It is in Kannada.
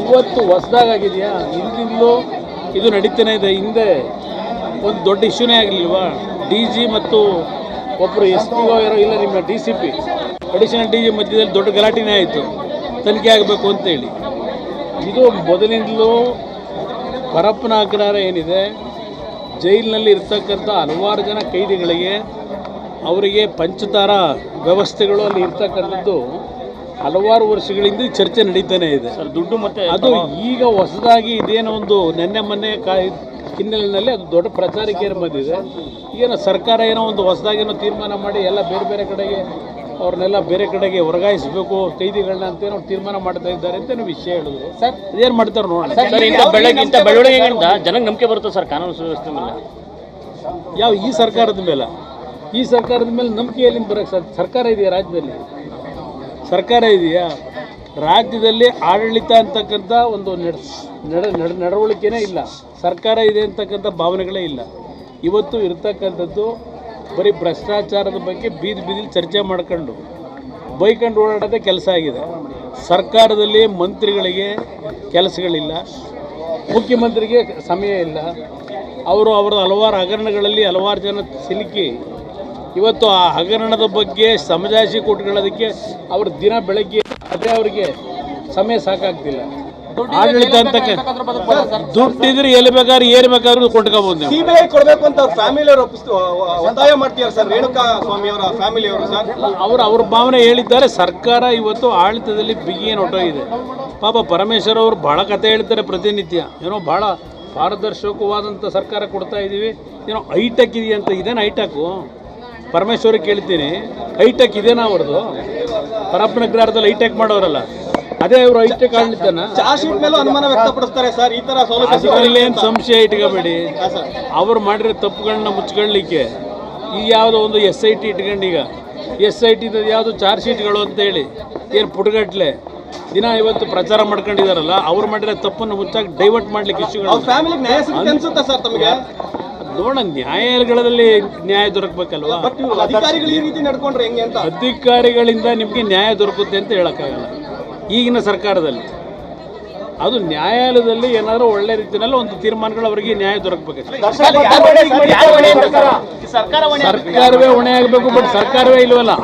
ಇವತ್ತು ಹೊಸದಾಗಿದೆಯಾ ಹಿಂದಿಂದಲೂ ಇದು ನಡೀತಾನೆ ಇದೆ. ಹಿಂದೆ ಒಂದು ದೊಡ್ಡ ಇಶ್ಯೂನೇ ಆಗಲಿಲ್ವಾ ಡಿ ಜಿ ಮತ್ತು ಒಬ್ಬರು ಎಸ್ ಪಿ ಇರೋ ಇಲ್ಲ ನಿಮ್ಮ D C P. Additional D G ಮಧ್ಯದಲ್ಲಿ ದೊಡ್ಡ ಗಲಾಟೆನೇ ಆಯಿತು. ತನಿಖೆ ಆಗಬೇಕು ಅಂತೇಳಿ. ಇದು ಮೊದಲಿಂದಲೂ ಪರಪ್ಪನ ಅಗ್ರಹಾರ ಏನಿದೆ? ಜೈಲಿನಲ್ಲಿ ಇರ್ತಕ್ಕಂಥ ಹಲವಾರು ಜನ ಕೈದಿಗಳಿಗೆ ಅವರಿಗೆ ಪಂಚತಾರ ವ್ಯವಸ್ಥೆಗಳು ಅಲ್ಲಿ ಇರ್ತಕ್ಕಂಥದ್ದು ಹಲವಾರು ವರ್ಷಗಳಿಂದ ಚರ್ಚೆ ನಡೀತಾನೆ ಇದೆ. ಸರ್ ದುಡ್ಡು ಮತ್ತೆ ಅದು ಈಗ ಹೊಸದಾಗಿ ಇದೇನೋ ಒಂದು ನೆನ್ನೆ ಮೊನ್ನೆ ಹಿನ್ನೆಲೆಯಲ್ಲಿ ಅದು ದೊಡ್ಡ ಪ್ರಚಾರಕ್ಕೆ ಏನು ಬಂದಿದೆ ಏನೋ ಸರ್ಕಾರ ಏನೋ ಒಂದು ಹೊಸದಾಗಿ ಏನೋ ತೀರ್ಮಾನ ಮಾಡಿ ಎಲ್ಲ ಬೇರೆ ಬೇರೆ ಕಡೆಗೆ ಅವ್ರನ್ನೆಲ್ಲ ಬೇರೆ ಕಡೆಗೆ ವರ್ಗಾಯಿಸಬೇಕು ಕೈದಿಗಳನ್ನ ಅಂತ ಏನೋ ತೀರ್ಮಾನ ಮಾಡ್ತಾ ಇದ್ದಾರೆ ಅಂತ ಏನೋ ವಿಷಯ ಹೇಳಿದ್ರು. ಸರ್ ಏನು ಮಾಡ್ತಾರೆ ನೋಡೋಣ. ಬೆಳವಣಿಗೆಗಳಿಂದ ಜನಕ್ಕೆ ನಂಬಿಕೆ ಬರುತ್ತೆ ಸರ್ ಕಾನೂನು ಸುವ್ಯವಸ್ಥೆ ಮೇಲೆ. ಯಾವ ಈ ಸರ್ಕಾರದ ಮೇಲೆ? ಈ ಸರ್ಕಾರದ ಮೇಲೆ ನಂಬಿಕೆ ಎಲ್ಲಿಂದ ಬರೋಕ್ಕೆ ಸರ್ ಸರ್ಕಾರ ಇದೆಯಾ ರಾಜ್ಯದಲ್ಲಿ? ಸರ್ಕಾರ ಇದೆಯಾ? ರಾಜ್ಯದಲ್ಲಿ ಆಡಳಿತ ಅಂತಕ್ಕಂಥ ಒಂದು ನಡ್, ನಡ ನಡ, ನಡವಳಿಕೆನೇ ಇಲ್ಲ. ಸರ್ಕಾರ ಇದೆ ಅಂತಕ್ಕಂಥ ಭಾವನೆಗಳೇ ಇಲ್ಲ. ಇವತ್ತು ಇರ್ತಕ್ಕಂಥದ್ದು ಬರೀ ಭ್ರಷ್ಟಾಚಾರದ ಬಗ್ಗೆ ಬೀದಿ ಬೀದಿಲಿ ಚರ್ಚೆ ಮಾಡ್ಕೊಂಡು ಬೈಕಂಡು ಓಡಾಡೋದೇ ಕೆಲಸ ಆಗಿದೆ. ಸರ್ಕಾರದಲ್ಲಿ ಮಂತ್ರಿಗಳಿಗೆ ಕೆಲಸಗಳಿಲ್ಲ. ಮುಖ್ಯಮಂತ್ರಿಗೆ ಸಮಯ ಇಲ್ಲ. ಅವರು ಅವರ ಹಲವಾರು ಹಗರಣಗಳಲ್ಲಿ ಹಲವಾರು ಜನ ಸಿಲುಕಿ ಇವತ್ತು ಆ ಹಗರಣದ ಬಗ್ಗೆ ಸಮಜಾಯಿಷಿ ಕೊಟ್ಕೊಳ್ಳೋದಕ್ಕೆ ಅವ್ರ ದಿನ ಬೆಳಗ್ಗೆ ಅದೇ ಅವರಿಗೆ ಸಮಯ ಸಾಕಾಗ್ತಿಲ್ಲ. ಆಡಳಿತ ಅಂತ ದುಡ್ಡಿದ್ರೆ ಎಲ್ಲಿ ಬೇಕಾದ್ರೆ ಏನ್ ಬೇಕಾದ್ರೂ ಕೊಟ್ಕೋಬಹುದು ನೀವು. ಸಿಬಿಐ ಕೊಡಬೇಕು ಅಂತ ಅವ್ರ ಫ್ಯಾಮಿಲಿ ಅವರು ಒತ್ತಾಯ ಮಾಡ್ತೀರಾ ಸರ್ ರೇಣುಕಾ ಸ್ವಾಮಿ ಅವರ ಫ್ಯಾಮಿಲಿ ಅವರು ಸರ್? ಅವರು ಅವ್ರ ಭಾವನೆ ಹೇಳಿದ್ದಾರೆ ಸರ್ಕಾರ ಇವತ್ತು ಆಡಳಿತದಲ್ಲಿ ಬಿಗಿ ನೋಟೋಗಿದೆ ಹೊಟ್ಟೋಗಿದೆ ಪಾಪ ಪರಮೇಶ್ವರ್ ಅವರು ಬಹಳ ಕತೆ ಹೇಳ್ತಾರೆ ಪ್ರತಿನಿತ್ಯ. ಏನೋ ಬಹಳ ಪಾರದರ್ಶಕವಾದಂಥ ಸರ್ಕಾರ ಕೊಡ್ತಾ ಇದ್ದೀವಿ ಏನೋ ಹೈಟೆಕ್ ಇದೆಯಂತ ಇದೇನು ಹೈಟೆಕ್ಕು ಪರಮೇಶ್ವರಿಗೆ ಕೇಳ್ತೀನಿ ಹೈಟೆಕ್ ಇದೇನಾ ಅವ್ರದ್ದು ಪರಪ್ಪನ ಗ್ರಹದಲ್ಲಿ ಹೈಟೆಕ್ ಮಾಡೋರಲ್ಲ. ಅದೇ ಅವರು ಹೈಟೆಕ್ ಆಡಳಿತನ. ಚಾರ್ಜ್ ಶೀಟ್ ಮೇಲೂ ಅನುಮಾನ ವ್ಯಕ್ತಪಡಿಸ್ತಾರೆ ಸರ್ ಈ ತರ ಸೌಲಭ್ಯ ಸಿಗಲಿಲ್ಲ ಸಂಶಯ ಇಟ್ಕೋಬೇಡಿ. ಅವ್ರು ಮಾಡಿರೋ ತಪ್ಪುಗಳನ್ನ ಮುಚ್ಕೊಳ್ಳಿಕ್ಕೆ ಈ ಯಾವುದೋ ಒಂದು ಎಸ್ ಐ ಟಿ ಇಟ್ಕೊಂಡು ಈಗ. ಎಸ್ ಐ ಟಿದ ಯಾವುದು ಚಾರ್ಜ್ ಶೀಟ್ಗಳು ಅಂತೇಳಿ ಏನು ಪುಟಗಟ್ಲೆ. ದಿನ ಇವತ್ತು ಪ್ರಚಾರ ಮಾಡ್ಕೊಂಡಿದಾರಲ್ಲ ಅವ್ರು ಮಾಡಿರೋ ತಪ್ಪನ್ನು ಮುಚ್ಚಾಕಿ ಡೈವರ್ಟ್ ಮಾಡ್ಲಿಕ್ಕೆ ಇಶ್ಯೂಗಳು ಫ್ಯಾಮಿಲಿ ಫ್ಯಾಮಿಲಿಗೆ ನ್ಯಾಯ ಸಿಗುತ್ತೆ ಅನ್ಸುತ್ತಾ ಸರ್ ತಮಗೆ? ನೋಡೋಣ ನ್ಯಾಯಾಲಯಗಳಲ್ಲಿ ನ್ಯಾಯ ದೊರಕಬೇಕಲ್ವಾ ಅಧಿಕಾರಿಗಳು ಈ ರೀತಿ ನಡ್ಕೊಂಡ್ರೆ ಹೆಂಗೆ ಅಂತ ಅಧಿಕಾರಿಗಳಿಂದ ನಿಮಗೆ ನ್ಯಾಯ ದೊರಕುತ್ತೆ ಅಂತ ಹೇಳೋಕ್ಕಾಗಲ್ಲ ಈಗಿನ ಸರ್ಕಾರದಲ್ಲಿ ಅದು ನ್ಯಾಯಾಲಯದಲ್ಲಿ ಏನಾದರೂ ಒಳ್ಳೆ ರೀತಿಯಲ್ಲಿ ಒಂದು ತೀರ್ಮಾನಗಳು ಅವರಿಗೆ ನ್ಯಾಯ ದೊರಕಬೇಕು ಸರ್ಕಾರ ಸರ್ಕಾರವೇ ಹೊಣೆ ಆಗಬೇಕು ಬಟ್ ಸರ್ಕಾರವೇ ಇಲ್ವಲ್ಲ